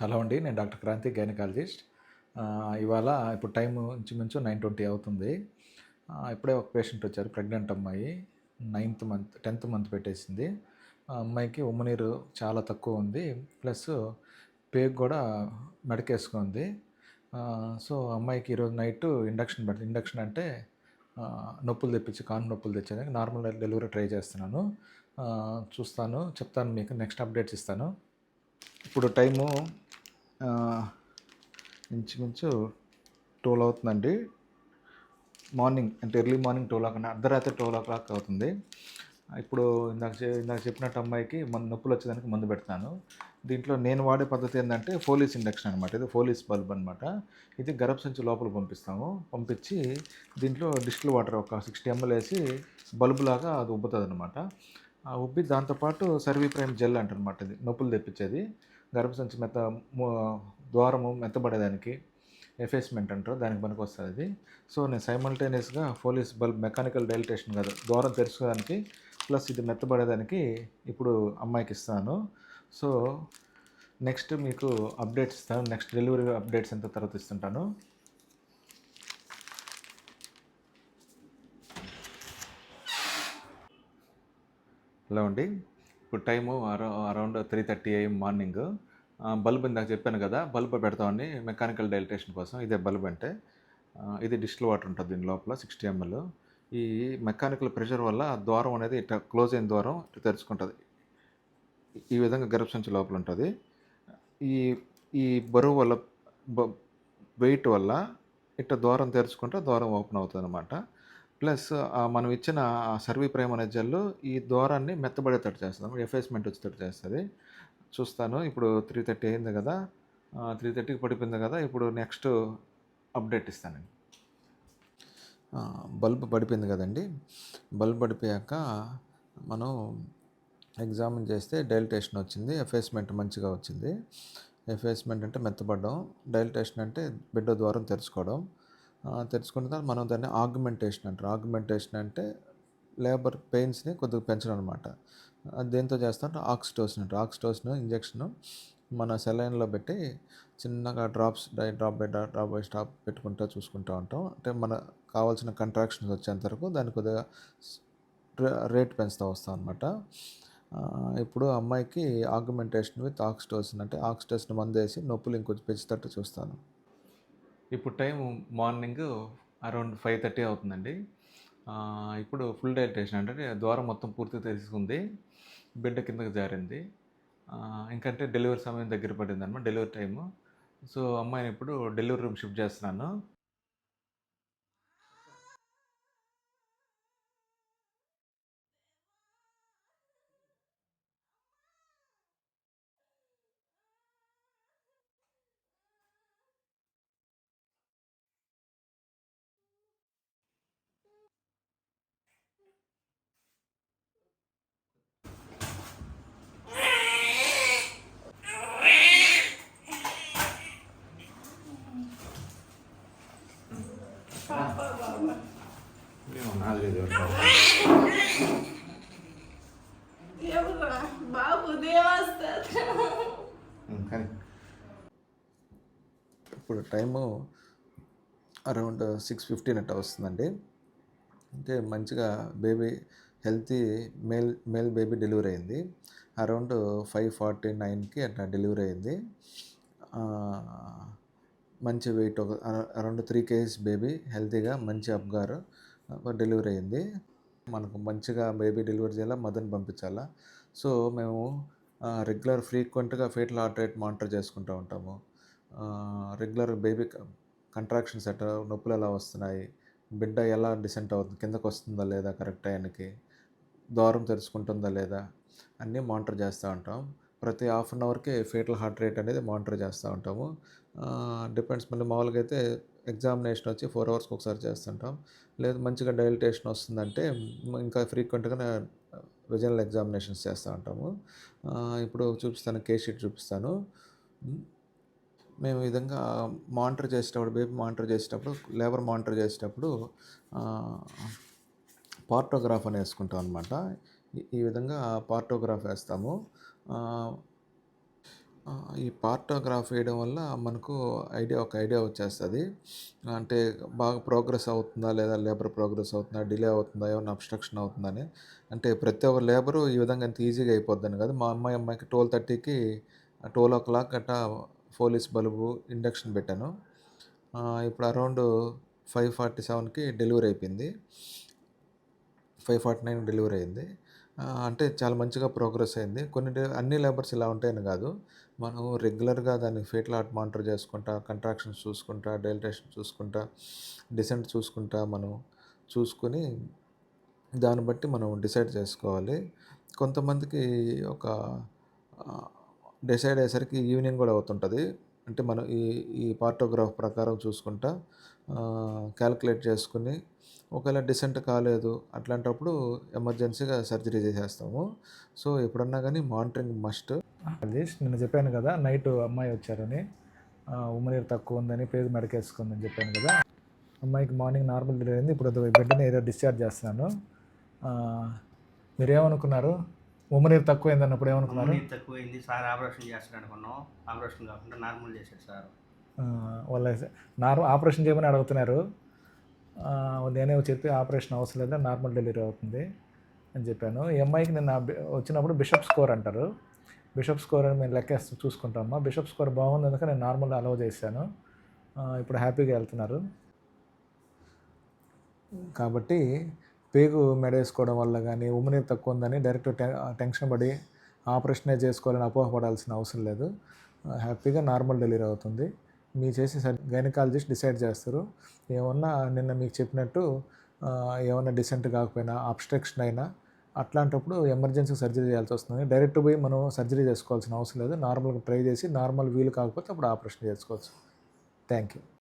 Hello అండి నేను doctor Kranti gynaecologist. ఇవాళ ఇప్పుడు టైం ఇంచుమించు నైన్ ట్వంటీ అవుతుంది. ఇప్పుడే ఒక పేషెంట్ వచ్చారు ప్రెగ్నెంట్ అమ్మాయి. నైన్త్ మంత్ టెన్త్ మంత్ పెట్టేసింది. ఆ అమ్మాయికి ఉమ్మనీరు చాలా తక్కువ ఉంది. ప్లస్ పేగు కూడా మెడకేసుకుంది. సో అమ్మాయికి ఈరోజు నైట్ ఇండక్షన్ పెట్టి ఇండక్షన్ అంటే నొప్పులు తెప్పించి కాను నొప్పులు తెచ్చేదానికి నార్మల్ డెలివరీ ట్రై చేస్తున్నాను. చూస్తాను చెప్తాను మీకు నెక్స్ట్ అప్డేట్స్ ఇస్తాను. ఇప్పుడు టైము ఇంచుమించు ట్వెల్వ్ అవుతుందండి. మార్నింగ్ అంటే ఎర్లీ మార్నింగ్ ట్వెల్వ్ ఓ అర్ధరాత్రి ట్వెల్వ్ ఓ క్లాక్ అవుతుంది. ఇప్పుడు ఇందాక ఇందాక చెప్పినట్టు అమ్మాయికి మన నొప్పులు వచ్చేదానికి మందు పెడతాను. దీంట్లో నేను వాడే పద్ధతి ఏంటంటే ఫోలీస్ ఇండక్షన్ అనమాట ఇది ఫోలీస్ బల్బ్ అనమాట ఇది గర్భసంచి లోపల పంపిస్తాము. పంపించి దీంట్లో డిస్టిల్ వాటర్ ఒక సిక్స్టీ ఎంఎల్ వేసి బల్బు లాగా అది ఉబ్బుతుంది అనమాట ఉబ్బి దాంతోపాటు సర్వీ ప్రైమ్ జెల్ అంటారనమాట ఇది. నొప్పులు తెప్పించేది. గర్భసంచి మెత్త ద్వారము మెత్తబడేదానికి ఎఫేస్మెంట్ అంటారు దానికి పనికి వస్తుంది అది. సో నేను సైమల్టేనియస్గా ఫోలీస్ బల్బ్ మెకానికల్ డైలిటేషన్ కాదు ద్వారం తెరుచుకోవడానికి ప్లస్ ఇది మెత్తబడేదానికి ఇప్పుడు అమ్మాయికి ఇస్తాను. సో నెక్స్ట్ మీకు అప్డేట్స్ ఇస్తాను నెక్స్ట్ డెలివరీ అప్డేట్స్ ఎంత తర్వాత ఇస్తుంటాను. హలో అండి. ఇప్పుడు time around three thirty AM morning. Bulb ఇందాక చెప్పాను కదా బల్బ్ పెడతామని మెకానికల్ డైలిటేషన్ కోసం. ఇదే బల్బ్ అంటే ఇది డిస్టిల్ వాటర్ ఉంటుంది దీని లోపల సిక్స్టీ ఎంఎల్. ఈ మెకానికల్ ప్రెషర్ వల్ల ఆ ద్వారం అనేది ఇట్లా క్లోజ్ అయిన ద్వారం ఇట్లా తెరుచుకుంటుంది. ఈ విధంగా గర్భసంచి లోపల ఉంటుంది. ఈ ఈ బరువు వల్ల వెయిట్ వల్ల ఇట్లా ద్వారం తెరుచుకుంటే ద్వారం ఓపెన్ అవుతుంది అనమాట ప్లస్ మనం ఇచ్చిన సర్వీ ప్రైమ్ ఈ ద్వారాన్ని మెత్తబడేటట్టు చేస్తాం ఎఫేస్మెంట్ వచ్చేటట్టు చేస్తుంది. చూస్తాను. ఇప్పుడు త్రీ థర్టీ అయింది కదా. త్రీ థర్టీకి పడిపోయింది కదా. ఇప్పుడు నెక్స్ట్ అప్డేట్ ఇస్తానండి బల్బ్ పడిపోయింది కదండి. బల్బ్ పడిపోయాక మనం ఎగ్జామిన్ చేస్తే డైలిటేషన్ వచ్చింది. ఎఫేస్మెంట్ మంచిగా వచ్చింది. ఎఫేస్మెంట్ అంటే మెత్తబడడం. డైలిటేషన్ అంటే బిడ్డ ద్వారం తెరుచుకోవడం. ఆ, తర్వాత మనం దాన్ని ఆగ్మెంటేషన్ అంటారు. ఆగ్మెంటేషన్ అంటే లేబర్ పెయిన్స్ని కొద్దిగా పెంచడం అనమాట దేంతో చేస్తామంటే ఆక్సిటోసిన్ అంటారు. ఆక్సిటోసిన్ ఇంజెక్షన్ మన సెలైన్లో పెట్టి చిన్నగా drops die drop by drop drop by stop పెట్టుకుంటూ చూసుకుంటూ ఉంటాం. అంటే మన కావాల్సిన కంట్రాక్షన్స్ వచ్చేంత వరకు దాన్ని కొద్దిగా రేట్ పెంచుతూ వస్తాం అనమాట ఇప్పుడు అమ్మాయికి ఆగ్మెంటేషన్ విత్ ఆక్సిటోసిన్ అంటే ఆక్సిటోసిన్ మందు వేసి నొప్పులు ఇంకొంచెం పెంచేటట్టు చూస్తాను. ఇప్పుడు time morning around five thirty అవుతుందండి. ఇప్పుడు ఫుల్ డైలిటేషన్ అంటే ద్వారం మొత్తం పూర్తి తెలుసుకుంది బిడ్డ కిందకి జారింది. ఇంకంటే డెలివరీ సమయం దగ్గర పడింది అనమాట డెలివరీ టైము. సో అమ్మాయిని ఇప్పుడు డెలివరీ రూమ్ షిఫ్ట్ చేస్తున్నాను. ఎవరా బాబు కానీ ఇప్పుడు టైము అరౌండ్ సిక్స్ ఫిఫ్టీన్ అట్లా వస్తుందండి. అంటే మంచిగా baby healthy male male baby delivery అయింది. అరౌండ్ ఫైవ్ ఫార్టీ నైన్కి అట్లా డెలివరీ అయింది. ఆ, మంచి వెయిట్ ఒక అరౌండ్ త్రీ కేజీస్ బేబీ హెల్తీగా మంచి అబ్గారు డెలివరీ అయింది. మనకు మంచిగా బేబీ డెలివరీ చేయాలా మదర్ని పంపించాలా? సో మేము రెగ్యులర్ ఫ్రీక్వెంట్గా ఫేటల్ హార్ట్ రేట్ మానిటర్ చేసుకుంటూ ఉంటాము. రెగ్యులర్ బేబీ కంట్రాక్షన్స్ ఎట్లా నొప్పులు ఎలా వస్తున్నాయి? బిడ్డ ఎలా డిసెంట్ అవుతుంది? కిందకు వస్తుందా లేదా కరెక్ట్ టైంకి ద్వారం తెరుచుకుంటుందా లేదా? అన్నీ మానిటర్ చేస్తూ ఉంటాం. ప్రతి హాఫ్ అన్ అవర్కి ఫేటల్ హార్ట్ రేట్ అనేది మానిటర్ చేస్తూ ఉంటాము. డిపెండ్స్ మళ్ళీ మామూలుగా అయితే ఎగ్జామినేషన్ వచ్చి ఫోర్ అవర్స్కి ఒకసారి చేస్తుంటాం. లేదు మంచిగా డైలిటేషన్ వస్తుందంటే ఇంకా ఫ్రీక్వెంట్గా విజనల్ ఎగ్జామినేషన్స్ చేస్తూ ఉంటాము. ఇప్పుడు చూపిస్తాను కేస్ షీట్ చూపిస్తాను. మేము ఈ విధంగా మానిటర్ చేసేటప్పుడు బేబీ మానిటర్ చేసేటప్పుడు లేబర్ మానిటర్ చేసేటప్పుడు పార్టోగ్రాఫ్ అని వేసుకుంటాం అనమాట ఈ విధంగా పార్టోగ్రాఫ్ వేస్తాము. ఈ పార్టోగ్రాఫ్ వేయడం వల్ల మనకు ఐడియా ఒక ఐడియా వచ్చేస్తుంది అంటే బాగా ప్రోగ్రెస్ అవుతుందా? లేదా లేబర్ ప్రోగ్రెస్ అవుతుందా? డిలే అవుతుందా? ఏమైనా అబ్‌స్ట్రక్షన్ అవుతుందని. అంటే ప్రతి ఒక్క లేబరు ఈ విధంగా ఎంత ఈజీగా అయిపోద్దని కదా మా అమ్మాయి అమ్మాయికి 12:30కి 12:00 గట్టా పోలీస్ బల్బు ఇండక్షన్ పెట్టాను. ఇప్పుడు అరౌండ్ 5:47కి డెలివరీ అయిపోయింది. 5:49 డెలివరీ అయింది. అంటే చాలా మంచిగా ప్రోగ్రెస్ అయింది. కొన్ని అన్ని లేబర్స్ ఇలా ఉంటాయని కాదు. మనం రెగ్యులర్‌గా దాన్ని ఫేట్ లాట్ మానిటర్ చేసుకుంటా, కంట్రాక్షన్స్ చూసుకుంటా, డైలటేషన్ చూసుకుంటా, డిసెంట్ చూసుకుంటా మనం చూసుకొని దాన్ని బట్టి మనం డిసైడ్ చేసుకోవాలి. కొంతమందికి ఒక డిసైడ్ అయ్యేసరికి ఈవినింగ్ కూడా అవుతుంటుంది అంటే మనం ఈ ఈ పార్టోగ్రాఫ్ ప్రకారం చూసుకుంటా క్యాలిక్యులేట్ చేసుకుని ఒకవేళ డిసెంట్ కాలేదు అట్లాంటప్పుడు ఎమర్జెన్సీగా సర్జరీ చేసేస్తాము. సో, ఎప్పుడన్నా కానీ మానిటరింగ్ మస్ట్. రాజేష్ నిన్న చెప్పాను కదా! నైట్ అమ్మాయి వచ్చారని. ఉమ్మనీరు తక్కువ ఉందని పేరు మెడకేసుకుందని చెప్పాను కదా! అమ్మాయికి మార్నింగ్ నార్మల్ డెలివరీ అయింది. ఇప్పుడు అది బిడ్డని ఏదో డిశ్చార్జ్ చేస్తున్నాను. ఆహ్, మీరేమనుకున్నారు? ఉమ్మనీరు తక్కువైందన్నప్పుడు ఏమనుకున్నారు? ఉమ్మనీరు తక్కువైంది సార్ ఆపరేషన్ చేస్తాడు అనుకున్నాం ఆపరేషన్ కాకుండా నార్మల్ చేశాడు సార్ వాళ్ళ నార్ ఆపరేషన్ చేయమని అడుగుతున్నారు. నేనే చెప్పి ఆపరేషన్ అవసరం లేదు నార్మల్ డెలివరీ అవుతుంది అని చెప్పాను. ఈ అమ్మాయికి నిన్న వచ్చినప్పుడు బిషప్ స్కోర్ అంటారు. బిషప్ స్కోర్ అని మేము లెక్కేస్తూ చూసుకుంటామా. బిషప్ స్కోర్ బాగుంది అందుకని నేను నార్మల్ అలౌ చేశాను. ఇప్పుడు హ్యాపీగా వెళ్తున్నారు. కాబట్టి పేగు మెడేసుకోవడం వల్ల కానీ ఉమ్మనీరు తక్కువ ఉందని డైరెక్ట్ టెన్షన్ పడి ఆపరేషనే చేసుకోవాలని అపోహపడాల్సిన అవసరం లేదు. హ్యాపీగా నార్మల్ డెలివరీ అవుతుంది. మీ చేసే సర్ గైనకాలజిస్ట్ డిసైడ్ చేస్తారు. ఏమన్నా నిన్న మీకు చెప్పినట్టు ఏమన్నా డిసెంట్ కాకపోయినా, అబ్‌స్ట్రక్షన్ అయినా అట్లాంటప్పుడు ఎమర్జెన్సీ సర్జరీ చేయాల్సి వస్తుంది. డైరెక్ట్ పోయి మనం సర్జరీ చేసుకోవాల్సిన అవసరం లేదు. నార్మల్‌గా ట్రై చేసి నార్మల్ వీలు కాకపోతే అప్పుడు ఆపరేషన్ చేసుకోవచ్చు. Thank you.